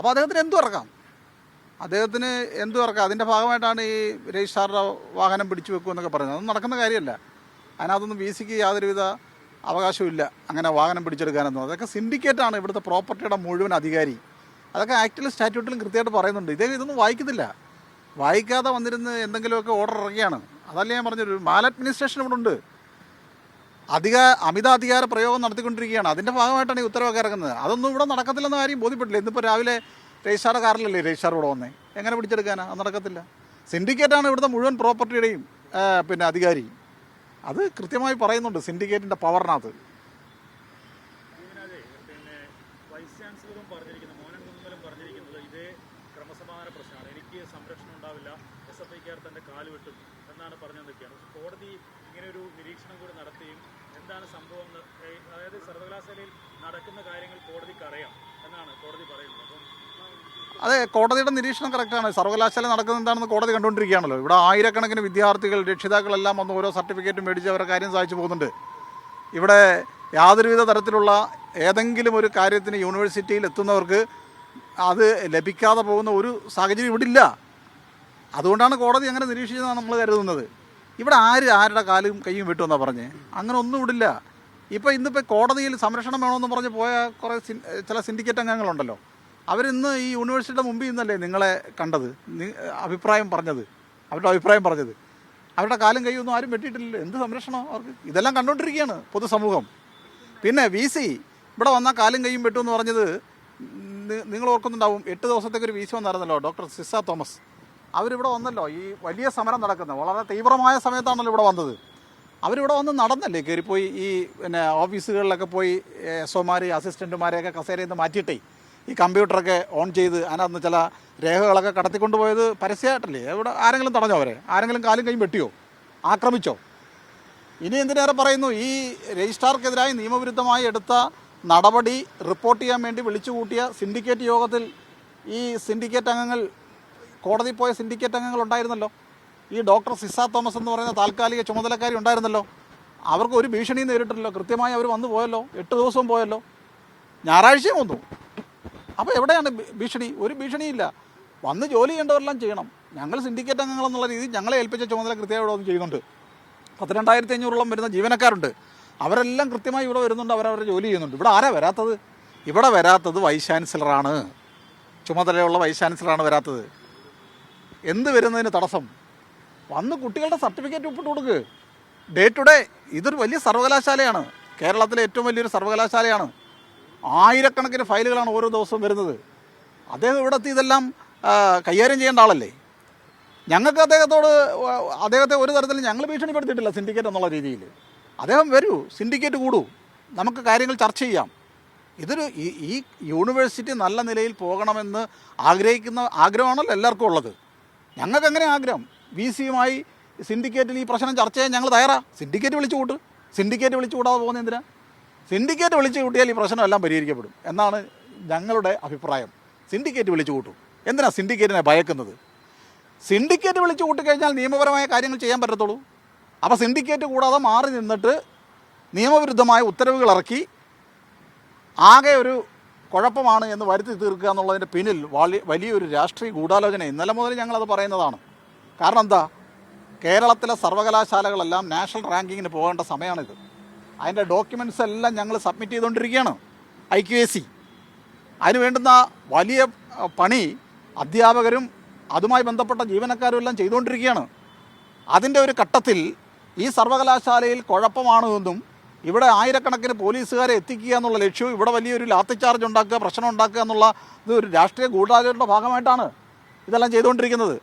അപ്പോൾ അദ്ദേഹത്തിന് എന്തു ഇറക്കാം? അദ്ദേഹത്തിന് എന്തു ഇറക്കാം? അതിന്റെ ഭാഗമായിട്ടാണ് ഈ രജിസ്ട്രാറുടെ വാഹനം പിടിച്ചു വെക്കുമെന്നൊക്കെ പറയുന്നത്. അതൊന്നും നടക്കുന്ന കാര്യമല്ല. അതിനകത്തൊന്നും വി സിക്ക് യാതൊരുവിധ അവകാശമില്ല അങ്ങനെ വാഹനം പിടിച്ചെടുക്കാനൊന്നും. അതൊക്കെ സിൻഡിക്കേറ്റാണ് ഇവിടുത്തെ പ്രോപ്പർട്ടിയുടെ മുഴുവൻ അധികാരി. അതൊക്കെ ആക്ടിലും സ്റ്റാറ്റ്യൂട്ടിലും കൃത്യമായിട്ട് പറയുന്നുണ്ട്. ഇദ്ദേഹം ഇതൊന്നും വായിക്കുന്നില്ല. വായിക്കാതെ വന്നിരുന്ന് എന്തെങ്കിലുമൊക്കെ ഓർഡർ ഇറങ്ങിയാണ് അതല്ലേ ഞാൻ പറഞ്ഞൊരു മാൽ അഡ്മിനിസ്ട്രേഷൻ ഇവിടെ ഉണ്ട്. അധിക അമിത അധികാര പ്രയോഗം നടത്തിക്കൊണ്ടിരിക്കുകയാണ്. അതിന്റെ ഭാഗമായിട്ടാണ് ഈ ഉത്തരവൊക്കെ ഇറങ്ങുന്നത്. അതൊന്നും ഇവിടെ നടക്കത്തില്ലെന്ന കാര്യം ബോധ്യപ്പെട്ടില്ല. ഇന്നിപ്പോൾ രാവിലെ രജിസ്ട്രാറുടെ കാറിലല്ലേ രജിസ്ട്രാർ ഇവിടെ വന്നേ? എങ്ങനെ പിടിച്ചെടുക്കാനാ? അത് നടക്കത്തില്ല. സിൻഡിക്കേറ്റാണ് ഇവിടുത്തെ മുഴുവൻ പ്രോപ്പർട്ടിയുടെയും പിന്നെ അധികാരി. അത് കൃത്യമായി പറയുന്നുണ്ട് സിൻഡിക്കേറ്റിന്റെ പവറിനകത്ത്. ക്രമസമാധാന സംരക്ഷണം ഉണ്ടാവില്ല. എസ് എഫ് ഐക്കാർ തന്റെ കാൽ വെട്ടും എന്നാണ് പറഞ്ഞു നിൽക്കുകയാണ് കോടതി ഇങ്ങനെ ഒരു നിരീക്ഷണം കൂടി നടത്തുകയും എന്താണ് സംഭവം അതായത് സർവകലാശാലയിൽ നടക്കുന്ന കാര്യങ്ങൾ കോടതിക്ക് അറിയാം എന്നാണ് കോടതി പറയുന്നത്. അപ്പം അതെ കോടതിയുടെ നിരീക്ഷണം കറക്റ്റാണ് സർവകലാശാല നടക്കുന്നത് എന്താണെന്ന് കോടതി കണ്ടുകൊണ്ടിരിക്കുകയാണല്ലോ. ഇവിടെ ആയിരക്കണക്കിന് വിദ്യാർത്ഥികൾ രക്ഷിതാക്കളെല്ലാം വന്ന് ഓരോ സർട്ടിഫിക്കറ്റും മേടിച്ച് അവരുടെ കാര്യം സാധിച്ചു പോകുന്നുണ്ട്. ഇവിടെ യാതൊരുവിധ തരത്തിലുള്ള ഏതെങ്കിലും ഒരു കാര്യത്തിന് യൂണിവേഴ്സിറ്റിയിൽ എത്തുന്നവർക്ക് അത് ലഭിക്കാതെ പോകുന്ന ഒരു സാഹചര്യം ഇവിടെ ഇല്ല. അതുകൊണ്ടാണ് കോടതി അങ്ങനെ നിരീക്ഷിച്ചതെന്നാണ് നമ്മൾ കരുതുന്നത്. ഇവിടെ ആര് ആരുടെ കാലും കൈയും വിട്ടുമെന്നാണ് പറഞ്ഞ്? അങ്ങനെ ഒന്നും ഇടില്ല ഇപ്പോൾ ഇന്നിപ്പോൾ കോടതിയിൽ സംരക്ഷണം വേണമെന്ന് പറഞ്ഞ് പോയ കുറേ ചില സിൻഡിക്കേറ്റ് അംഗങ്ങളുണ്ടല്ലോ. അവരിന്ന് ഈ യൂണിവേഴ്സിറ്റിയുടെ മുമ്പിൽ നിന്നല്ലേ നിങ്ങളെ കണ്ടത്? അഭിപ്രായം പറഞ്ഞത്. അവരുടെ അഭിപ്രായം പറഞ്ഞത്. അവരുടെ കാലും കൈയൊന്നും ആരും വെട്ടിയിട്ടില്ലല്ലോ. എന്ത് സംരക്ഷണം അവർക്ക്? ഇതെല്ലാം കണ്ടുകൊണ്ടിരിക്കുകയാണ് പൊതുസമൂഹം. പിന്നെ വി സി ഇവിടെ വന്നാൽ കാലും കൈയും വെട്ടു എന്ന് പറഞ്ഞത് നിങ്ങൾ ഓർക്കുന്നുണ്ടാവും. എട്ട് ദിവസത്തേക്ക് ഒരു വി സി വന്നായിരുന്നല്ലോ ഡോക്ടർ സിസ തോമസ്. അവരിവിടെ വന്നല്ലോ ഈ വലിയ സമരം നടക്കുന്നത്. വളരെ തീവ്രമായ സമയത്താണല്ലോ ഇവിടെ വന്നത്. അവരിവിടെ വന്ന് നടന്നല്ലേ? കയറിപ്പോയി ഈ പിന്നെ ഓഫീസുകളിലൊക്കെ പോയി എസ് ഒമാർ അസിസ്റ്റന്റുമാരെയൊക്കെ കസേരയിൽ നിന്ന് മാറ്റിയിട്ടേ ഈ കമ്പ്യൂട്ടറൊക്കെ ഓൺ ചെയ്ത് അതിനകത്ത് ചില രേഖകളൊക്കെ കടത്തിക്കൊണ്ട് പോയത് പരസ്യമായിട്ടല്ലേ? ഇവിടെ ആരെങ്കിലും തടഞ്ഞോ അവരെ? ആരെങ്കിലും കാലും കൈയും വെട്ടിയോ? ആക്രമിച്ചോ? ഇനി എന്തിനേറെ പറയുന്നു? ഈ രജിസ്ട്രാർക്കെതിരായി നിയമവിരുദ്ധമായി എടുത്ത നടപടി റിപ്പോർട്ട് ചെയ്യാൻ വേണ്ടി വിളിച്ചു കൂട്ടിയ സിൻഡിക്കേറ്റ് യോഗത്തിൽ ഈ സിൻഡിക്കേറ്റ് അംഗങ്ങൾ കോടതി പോയ സിൻഡിക്കേറ്റ് അംഗങ്ങൾ ഉണ്ടായിരുന്നല്ലോ. ഈ ഡോക്ടർ സിസ തോമസ് എന്ന് പറയുന്ന താൽക്കാലിക ചുമതലക്കാരി ഉണ്ടായിരുന്നല്ലോ. അവർക്ക് ഒരു ഭീഷണിയും നേരിട്ടില്ലല്ലോ. കൃത്യമായി അവർ വന്നു പോയല്ലോ. എട്ട് ദിവസവും പോയല്ലോ. ഞായറാഴ്ചയും വന്നു. അപ്പോൾ എവിടെയാണ് ഭീഷണി? ഒരു ഭീഷണിയില്ല. വന്ന് ജോലി ചെയ്യേണ്ടവരെല്ലാം ചെയ്യണം. ഞങ്ങൾ സിൻഡിക്കേറ്റ് അംഗങ്ങൾ എന്നുള്ള രീതിയിൽ ഞങ്ങളെ ഏൽപ്പിച്ച ചുമതല കൃത്യമായി ഇവിടെ ചെയ്യുന്നുണ്ട്. പത്തിരണ്ടായിരത്തി അഞ്ഞൂറോളം വരുന്ന ജീവനക്കാരുണ്ട്. അവരെല്ലാം കൃത്യമായി ഇവിടെ വരുന്നുണ്ട്. അവരവരുടെ ജോലി ചെയ്യുന്നുണ്ട്. ഇവിടെ ആരാ വരാത്തത്? ഇവിടെ വരാത്തത് വൈസ് ചാൻസലറാണ്. ചുമതലയുള്ള വൈസ് ചാൻസലറാണ് വരാത്തത്. എന്ത് വരുന്നതിന് തടസ്സം? വന്ന് കുട്ടികളുടെ സർട്ടിഫിക്കറ്റ് ഒപ്പിട്ട് കൊടുക്ക്. ഡേ ടു ഡേ ഇതൊരു വലിയ സർവകലാശാലയാണ്. കേരളത്തിലെ ഏറ്റവും വലിയൊരു സർവകലാശാലയാണ്. ആയിരക്കണക്കിന് ഫയലുകളാണ് ഓരോ ദിവസവും വരുന്നത്. അദ്ദേഹം ഇവിടെ എത്തി ഇതെല്ലാം കൈകാര്യം ചെയ്യേണ്ട ആളല്ലേ? ഞങ്ങൾക്ക് അദ്ദേഹത്തോട് അദ്ദേഹത്തെ ഒരു തരത്തിലും ഞങ്ങൾ ഭീഷണിപ്പെടുത്തിയിട്ടില്ല സിൻഡിക്കേറ്റ് എന്നുള്ള രീതിയിൽ. അദ്ദേഹം വരൂ സിൻഡിക്കേറ്റ് കൂടൂ. നമുക്ക് കാര്യങ്ങൾ ചർച്ച ചെയ്യാം. ഇതൊരു ഈ ഈ യൂണിവേഴ്സിറ്റി നല്ല നിലയിൽ പോകണമെന്ന് ആഗ്രഹിക്കുന്ന ആഗ്രഹമാണല്ലോ എല്ലാവർക്കും ഉള്ളത്. ഞങ്ങൾക്ക് എങ്ങനെ ആഗ്രഹം വി സിയുമായി സിൻഡിക്കേറ്റിൽ ഈ പ്രശ്നം ചർച്ച ചെയ്യാൻ ഞങ്ങൾ തയ്യാറാ? സിൻഡിക്കേറ്റ് വിളിച്ചു കൂട്ട്. സിൻഡിക്കേറ്റ് വിളിച്ചു കൂടാതെ പോകുന്ന എന്തിനാ? സിൻഡിക്കേറ്റ് വിളിച്ചു കൂട്ടിയാൽ ഈ പ്രശ്നമെല്ലാം പരിഹരിക്കപ്പെടും. എന്നാണ് ഞങ്ങളുടെ അഭിപ്രായം. സിൻഡിക്കേറ്റ് വിളിച്ചു കൂട്ടും. എന്തിനാ സിൻഡിക്കേറ്റിനെ ഭയക്കുന്നത്? സിൻഡിക്കേറ്റ് വിളിച്ചു കൂട്ടിക്കഴിഞ്ഞാൽ നിയമപരമായ കാര്യങ്ങൾ ചെയ്യാൻ പറ്റത്തുള്ളൂ. അപ്പോൾ സിൻഡിക്കേറ്റ് കൂടാതെ മാറി നിന്നിട്ട് നിയമവിരുദ്ധമായ ഉത്തരവുകൾ ഇറക്കി ആകെ ഒരു കുഴപ്പമാണ് എന്ന് വരുത്തി തീർക്കുക എന്നുള്ളതിന്റെ പിന്നിൽ വലിയ വലിയൊരു രാഷ്ട്രീയ ഗൂഢാലോചന ഇന്നലെ മുതൽ ഞങ്ങളത് പറയുന്നതാണ്. കാരണം എന്താ? കേരളത്തിലെ സർവകലാശാലകളെല്ലാം നാഷണൽ റാങ്കിങ്ങിന് പോകേണ്ട സമയമാണിത് അതിന്റെ ഡോക്യുമെന്റ്സ് എല്ലാം ഞങ്ങൾ സബ്മിറ്റ് ചെയ്തുകൊണ്ടിരിക്കുകയാണ്. ഐ ക്യു എസ് സി അതിന് വേണ്ടുന്ന വലിയ പണി അധ്യാപകരും അതുമായി ബന്ധപ്പെട്ട ജീവനക്കാരും എല്ലാം ചെയ്തുകൊണ്ടിരിക്കുകയാണ്. അതിന്റെ ഒരു ഘട്ടത്തിൽ ഈ സർവകലാശാലയിൽ കുഴപ്പമാണ് എന്നും ഇവിടെ ആയിരക്കണക്കിന് പോലീസുകാരെ എത്തിക്കുക എന്നുള്ള ലക്ഷ്യവും ഇവിടെ വലിയൊരു ലാത്തിച്ചാർജ് ഉണ്ടാക്കുക പ്രശ്നം ഉണ്ടാക്കുക എന്നുള്ള ഇത് ഒരു രാഷ്ട്രീയ ഗൂഢാലോചനയുടെ ഭാഗമായിട്ടാണ് ഇതെല്ലാം ചെയ്തുകൊണ്ടിരിക്കുന്നത്.